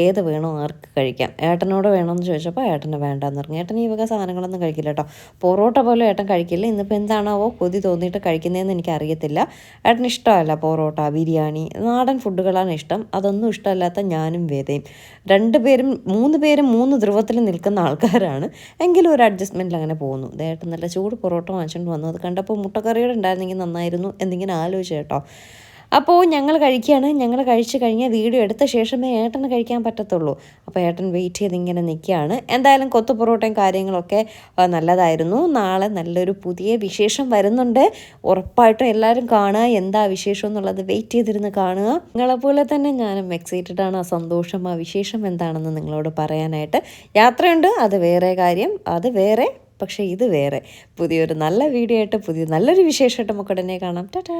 ഏത് വേണോ ആർക്ക് കഴിക്കാം. ഏട്ടനോട് വേണമെന്ന് ചോദിച്ചപ്പോൾ ഏട്ടന് വേണ്ടെന്ന് പറഞ്ഞു. ഏട്ടൻ ഈ വക സാധനങ്ങളൊന്നും കഴിക്കില്ല കേട്ടോ. പൊറോട്ട പോലും ഏട്ടൻ കഴിക്കില്ല. ഇന്നിപ്പോൾ എന്താണാവോ കൊതി തോന്നിയിട്ട് കഴിക്കുന്നതെന്ന് എനിക്ക് അറിയത്തില്ല ഏട്ടന് ഇഷ്ടമല്ല പൊറോട്ട ബിരിയാണി നാടൻ ഫുഡുകളാണ് ഇഷ്ടം. അതൊന്നും ഇഷ്ടമല്ലാത്ത ഞാനും വേദയും. രണ്ടുപേരും മൂന്ന് പേരും മൂന്ന് ധ്രുവത്തിൽ നിൽക്കുന്ന ആൾക്കാരാണ്. എങ്കിലും ഒരു അഡ്ജസ്റ്റ്മെന്റിൽ അങ്ങനെ പോകുന്നു. ദേട്ടൻ നല്ല ചൂട് പൊറോട്ട വാങ്ങിച്ചുകൊണ്ട് വന്നു. അത് കണ്ടപ്പോൾ മുട്ടക്കറിയുടെ ഉണ്ടായിരുന്നെങ്കിൽ നന്നായിരുന്നു എന്നിങ്ങനെ ആലോചിച്ചു കേട്ടോ. അപ്പോൾ ഞങ്ങൾ കഴിക്കുകയാണ് ഞങ്ങൾ കഴിച്ചു കഴിഞ്ഞാൽ വീഡിയോ എടുത്ത ശേഷമേ ഏട്ടന് കഴിക്കാൻ പറ്റത്തുള്ളൂ. അപ്പോൾ ഏട്ടൻ വെയിറ്റ് ചെയ്ത് ഇങ്ങനെ നിൽക്കുകയാണ് എന്തായാലും കൊത്തു പൊറോട്ടയും കാര്യങ്ങളൊക്കെ നല്ലതായിരുന്നു. നാളെ നല്ലൊരു പുതിയ വിശേഷം വരുന്നുണ്ട്. ഉറപ്പായിട്ടും എല്ലാവരും കാണുക. എന്താ വിശേഷം എന്നുള്ളത് വെയിറ്റ് ചെയ്തിരുന്ന് കാണുക. നിങ്ങളെപ്പോലെ തന്നെ ഞാനും എക്സൈറ്റഡ് ആണ്. ആ സന്തോഷം ആ വിശേഷം എന്താണെന്ന് നിങ്ങളോട് പറയാനായിട്ട്. യാത്രയുണ്ട്. അത് വേറെ കാര്യം. അത് വേറെ. പക്ഷേ ഇത് വേറെ. പുതിയൊരു നല്ല വീഡിയോ ആയിട്ട് പുതിയ നല്ലൊരു വിശേഷമായിട്ട് നമുക്ക് ഉടനെ കാണാം. ടാറ്റാ